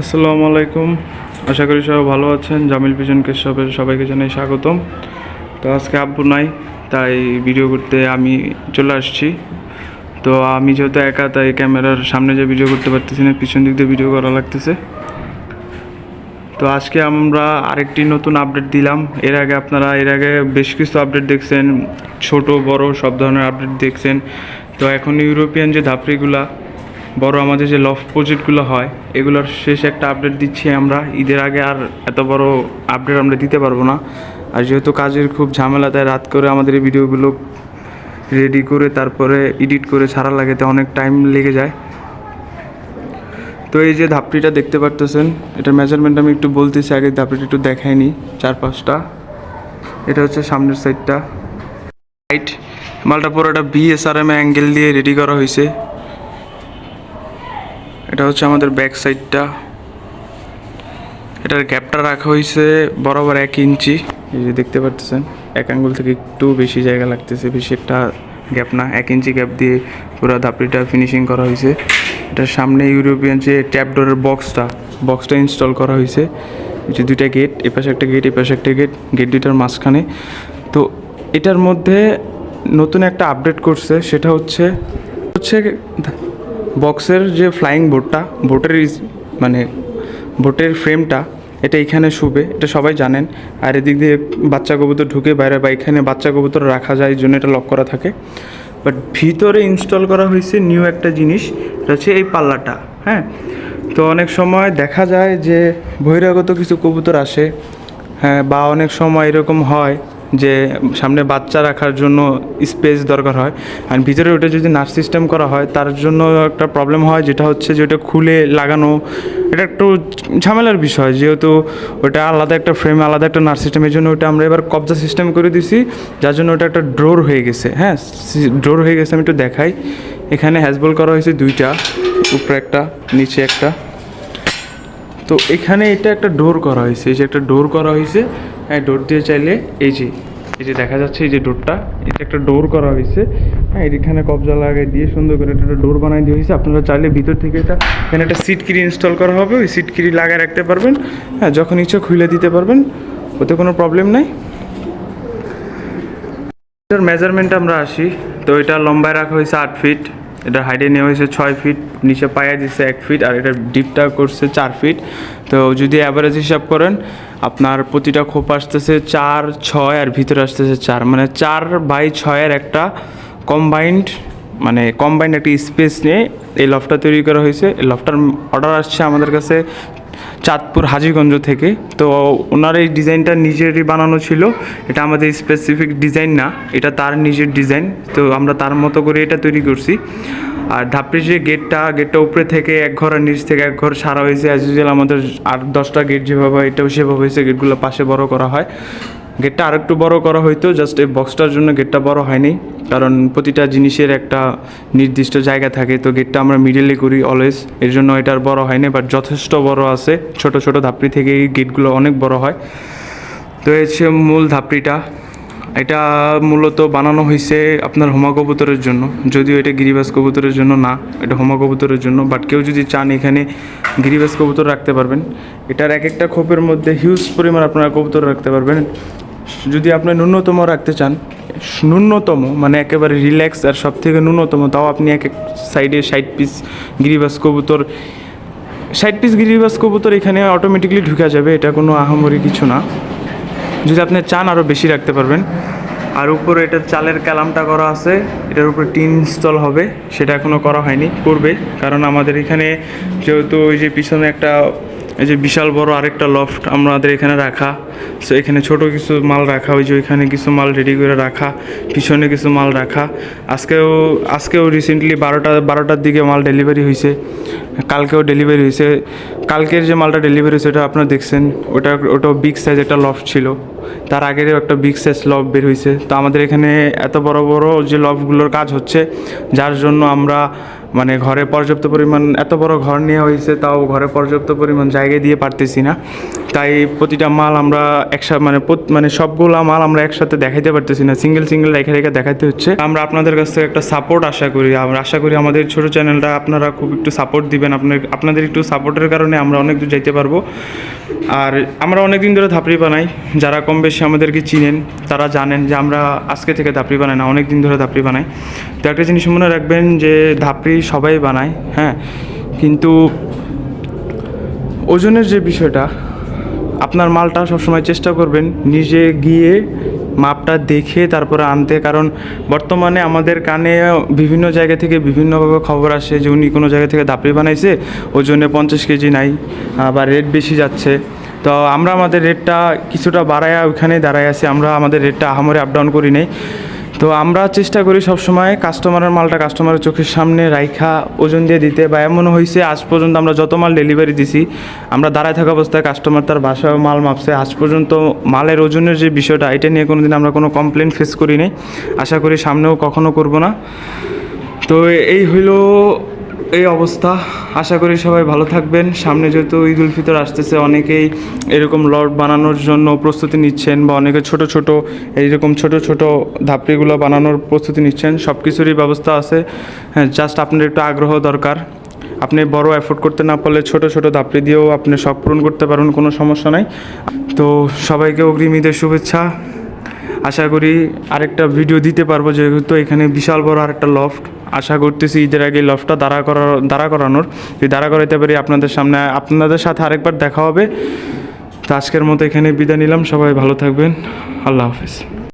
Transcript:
আসসালামু আলাইকুম। আশা করি সবাই ভালো আছেন। জামিল পিজন কেশবের সবাইকে জানাই স্বাগতম। তো আজকে আব্বু নাই, তাই ভিডিও করতে আমি চলে আসছি। তো আমি যেহেতু একা, তাই ক্যামেরার সামনে যে ভিডিও করতে পারতেছি না, পিছন দিক দিয়ে ভিডিও করা লাগতেছে। তো আজকে আমরা আরেকটি নতুন আপডেট দিলাম। এর আগে আপনারা, এর আগে বেশ কিছু আপডেট দেখছেন, ছোট, বড়, সব ধরনের আপডেট দেখছেন। তো এখন ইউরোপিয়ান যে ধাপড়িগুলা বড় আমাদের যে লফ প্রজেক্টগুলো হয়, এগুলোর শেষ একটা আপডেট দিচ্ছি আমরা। ঈদের আগে আর এত বড় আপডেট আমরা দিতে পারব না। আর যেহেতু কাজের খুব ঝামেলা, তাই রাত করে আমাদের এই ভিডিওগুলো রেডি করে তারপরে এডিট করে ছাড়া লাগে অনেক টাইম লেগে যায়। তো এই যে ধাপড়িটা দেখতে পারতেছেন, এটার মেজারমেন্ট আমি একটু বলতেছি, আগে ধাপড়িটা একটু দেখাইনি চার পাঁচটা এটা হচ্ছে সামনের সাইডটা রাইট মালটা পুরোটা বিএসআরএম অ্যাঙ্গেল দিয়ে রেডি করা হয়েছে এটা হচ্ছে আমাদের ব্যাক সাইডটা এটার গ্যাপটা রাখা হয়েছে বরাবর এক ইঞ্চি। এই যে দেখতে পাচ্ছেন এক আঙ্গুল থেকে একটু বেশি জায়গা লাগতেছে, বেশি একটা গ্যাপ না। এক ইঞ্চি গ্যাপ দিয়ে পুরো ধাপড়িটা ফিনিশিং করা হয়েছে। এটার সামনে ইউরোপিয়ান যে ট্যাপ ডোরের বক্সটা বক্সটা ইনস্টল করা হয়েছে। যে দুইটা গেট এপাশে একটা গেট এপাশে একটা গেট গেট দুইটার মাঝখানে। তো এটার মধ্যে নতুন একটা আপডেট করছে, সেটা হচ্ছে হচ্ছে বক্সের যে ফ্লাইং বোটটা বোটের মানে বোটের ফ্রেমটা এটা এখানে শুবে, এটা সবাই জানেন। আর এদিক দিয়ে বাচ্চা কবুতর ঢুকে বাইরে বা এখানে বাচ্চা কবুতর রাখা যায়, এই জন্য এটা লক করা থাকে। বাট ভিতরে ইনস্টল করা হয়েছে নিউ একটা জিনিস, এটা হচ্ছে এই পাল্লাটা হ্যাঁ? তো অনেক সময় দেখা যায় যে বহিরাগত কিছু কবুতর আসে হ্যাঁ বা অনেক সময় এরকম হয় যে সামনে বাচ্চা রাখার জন্য স্পেস দরকার হয়। আর ভিতরে ওটা যদি নার্স সিস্টেম করা হয়, তার জন্য একটা প্রবলেম হয়, যেটা হচ্ছে যে ওটা খুলে লাগানো। এটা একটু ঝামেলার বিষয়, যেহেতু ওটা আলাদা একটা ফ্রেম আলাদা একটা নার্স সিস্টেম এই জন্য ওটা আমরা এবার কবজা সিস্টেম করে দিছি। যার জন্য ওটা একটা ড্রোর হয়ে গেছে হ্যাঁ? ড্রোর হয়ে গেছে, আমি একটু দেখাই। এখানে হ্যাজবল করা হয়েছে দুইটা, উপরে একটা, নিচে একটা। তো এখানে এটা একটা ডোর করা হয়েছে, এই যে একটা ডোর করা হয়েছে। হ্যাঁ ডোর দিয়ে চাইলে এই যে এই যে দেখা যাচ্ছে এই যে ডোরটা এটা একটা ডোর করা হয়েছে। হ্যাঁ এখানে কবজা লাগাই দিয়ে সুন্দর করে একটা ডোর বানাই দিয়ে হয়েছে। আপনারা চাইলে ভিতর থেকে এটা, এখানে একটা সিট কিরি ইনস্টল করা হবে। ওই সিট কিরি রাখতে পারবেন। হ্যাঁ যখন ইচ্ছা খুলে দিতে পারবেন। ওতে কোনো প্রবলেম নাই। এটার মেজারমেন্ট আমরা আসি। তো এটা লম্বায় রাখা হয়েছে আট ফিট এটা হাইটে নেওয়া হয়েছে ছয় ফিট নিচে পায়া দিচ্ছে এক ফিট আর এটার ডিপটা করছে চার ফিট তো যদি অ্যাভারেজ হিসাব করেন, আপনার প্রতিটা খোপ আসতেছে চার, ছয় আর ভিতরে আসতেছে চার। মানে চার বাই ছয়ের একটা কম্বাইন্ড মানে কম্বাইন্ড একটা স্পেস নিয়ে এই লফটা তৈরি করা হয়েছে। এই লফটার অর্ডার আসছে আমাদের কাছে চাঁদপুর হাজিগঞ্জ থেকে। তো ওনার এই ডিজাইনটা নিজেরই বানানো ছিল। এটা আমাদের স্পেসিফিক ডিজাইন না, এটা তার নিজের ডিজাইন তো আমরা তার মতো করে এটা তৈরি করছি। আর ধাপড়ির যে গেটটা গেটটা উপরে থেকে এক ঘর আর নিচ থেকে এক ঘর সারা হয়েছে। অ্যাজ ইউজুয়াল আমাদের আর দশটা গেট যেভাবে হয়, এটাও সেভাবে হয়েছে। গেটগুলো পাশে বড় করা হয়। গেটটা আরেকটু বড় করা হয়তো জাস্ট এই বক্সটার জন্য গেটটা বড় হয়নি। কারণ প্রতিটা জিনিসের একটা নির্দিষ্ট জায়গা থাকে, তো গেটটা আমরা মিডিলে করি অলওয়েজ এর জন্য এটার বড় হয়নি বাট যথেষ্ট বড় আছে। ছোট ছোট ধাপড়ি থেকে গেটগুলো অনেক বড় হয়। তো হচ্ছে মূল ধাপড়িটা। এটা মূলত বানানো হয়েছে আপনার হোমা কবুতরের জন্য। যদিও এটা গিরিবাস কবুতরের জন্য না, এটা হোমা কবুতরের জন্য বাট কেউ যদি চান এখানে গিরিবাস কবুতর রাখতে পারবেন। এটার এক একটা খোপের মধ্যে হিউজ পরিমাণ আপনারা কবুতর রাখতে পারবেন। যদি আপনি ন্যূনতম রাখতে চান ন্যূনতম মানে একেবারে রিল্যাক্স আর সব থেকে ন্যূনতম, তাও আপনি এক এক সাইডে ষাট পিস গিরিবাস কবুতর ষাট পিস গিরিবাস কবুতর এখানে অটোমেটিকলি ঢুকে যাবে, এটা কোনো আহামরি কিছু না। যদি আপনি চান আরও বেশি রাখতে পারবেন। আর উপরে এটার চালের ক্যালামটা করা আছে, এটার উপরে টিন ইনস্টল হবে, সেটা এখনও করা হয়নি করবে কারণ আমাদের এখানে যেহেতু ওই যে পিছনে একটা এই যে বিশাল বড় আরেকটা লফট আমাদের এখানে রাখা। সো এখানে ছোট কিছু মাল রাখা, ওই যে ওইখানে কিছু মাল রেডি করে রাখা, পিছনে কিছু মাল রাখা। আজকেও আজকেও রিসেন্টলি বারোটা, বারোটার দিকে মাল ডেলিভারি হয়েছে কালকেও ডেলিভারি হয়েছে কালকের যে মালটা ডেলিভারি হয়েছে ওটা আপনারা দেখছেন। ওটা ওটা বিগ সাইজ একটা লফট ছিল। তার আগেরও একটা বিগ সাইজ লব বের হয়েছে তো আমাদের এখানে এত বড় বড় যে লবগুলোর কাজ হচ্ছে, যার জন্য আমরা মানে ঘরে পর্যাপ্ত পরিমাণ এত বড় ঘর নেওয়া হয়েছে তাও ঘরে পর্যাপ্ত পরিমাণ জায়গা দিয়ে পারতেছি না। তাই প্রতিটা মাল আমরা একসাথে মানে মানে সবগুলা মাল আমরা একসাথে দেখাইতে পারতেছি না সিঙ্গেল সিঙ্গেল রেখে রেখে দেখাতে হচ্ছে। আমরা আপনাদের কাছ থেকে একটা সাপোর্ট আশা করি, আমরা আশা করি আমাদের ছোট চ্যানেলটা আপনারা খুব একটু সাপোর্ট দিবেন, আপনার, আপনাদের একটু সাপোর্টের কারণে আমরা অনেক দূর যাইতে পারব। আর আমরা অনেক দিন ধরে ধাপড়ি বানাই। যারা কম বেশি আমাদেরকে চিনেন, তারা জানেন যে আমরা আজকে থেকে ধাপড়ি বানাই না অনেক দিন ধরে ধাপড়ি বানাই। তো একটা জিনিস মনে রাখবেন যে ধাপড়ি সবাই বানায় হ্যাঁ? কিন্তু ওজনের যে বিষয়টা, আপনার মালটা সবসময় চেষ্টা করবেন নিজে গিয়ে মাপটা দেখে তারপরে আনতে, কারণ বর্তমানে আমাদের কানে বিভিন্ন জায়গা থেকে বিভিন্নভাবে খবর আসে যে উনি কোনো জায়গা থেকে ধাপড়ি বানাইছে ওই ওজনে পঞ্চাশ কেজি নাই বা রেট বেশি যাচ্ছে। তো আমরা আমাদের রেটটা কিছুটা বাড়ায় ওইখানে দাঁড়ায় আছি, আমরা আমাদের রেটটা আহামরে আপ ডাউন করি নাই। তো আমরা চেষ্টা করি সবসময় কাস্টমারের মালটা কাস্টমারের চোখের সামনে রাইখা ওজন দিয়ে দিতে বা এমন হয়েছে আজ পর্যন্ত আমরা যত মাল ডেলিভারি দিছি, আমরা দাঁড়ায় থাকা অবস্থায় কাস্টমার তার বাসায় মাল মাপছে। আজ পর্যন্ত মালের ওজনের যে বিষয়টা, এটা নিয়ে কোনো দিন আমরা কোনো কমপ্লেন ফেস করি নাই আশা করি সামনেও কখনো করব না। তো এই হইল এই অবস্থা। আশা করি সবাই ভালো থাকবেন। সামনে যেহেতু ঈদ উল ফিতর আসতেছে, অনেকেই এরকম লট বানানোর জন্য প্রস্তুতি নিচ্ছেন বা অনেকে ছোট ছোট, এইরকম ছোট ছোট ধাপড়িগুলো বানানোর প্রস্তুতি নিচ্ছেন। সব কিছুরই ব্যবস্থা আছে। হ্যাঁ জাস্ট আপনার একটু আগ্রহ দরকার। আপনি বড় এফোর্ড করতে না পারলে ছোট ছোট ধাপড়ি দিয়েও আপনি শখ পূরণ করতে পারবেন কোনো সমস্যা নাই। তো সবাইকে অগ্রিম ঈদের শুভেচ্ছা। আশা করি আরেকটা ভিডিও দিতে পারব, যেহেতু এখানে বিশাল বড় আরেকটা লফট আশা করতেছি ঈদের আগে লফটা দাঁড়া করার দাঁড়া করানোর। যদি দাঁড়া করাইতে পারি, আপনাদের সামনে আপনাদের সাথে আরেকবার দেখা হবে। তো আজকের মতো এখানে বিদায় নিলাম। সবাই ভালো থাকবেন। আল্লাহ হাফিজ।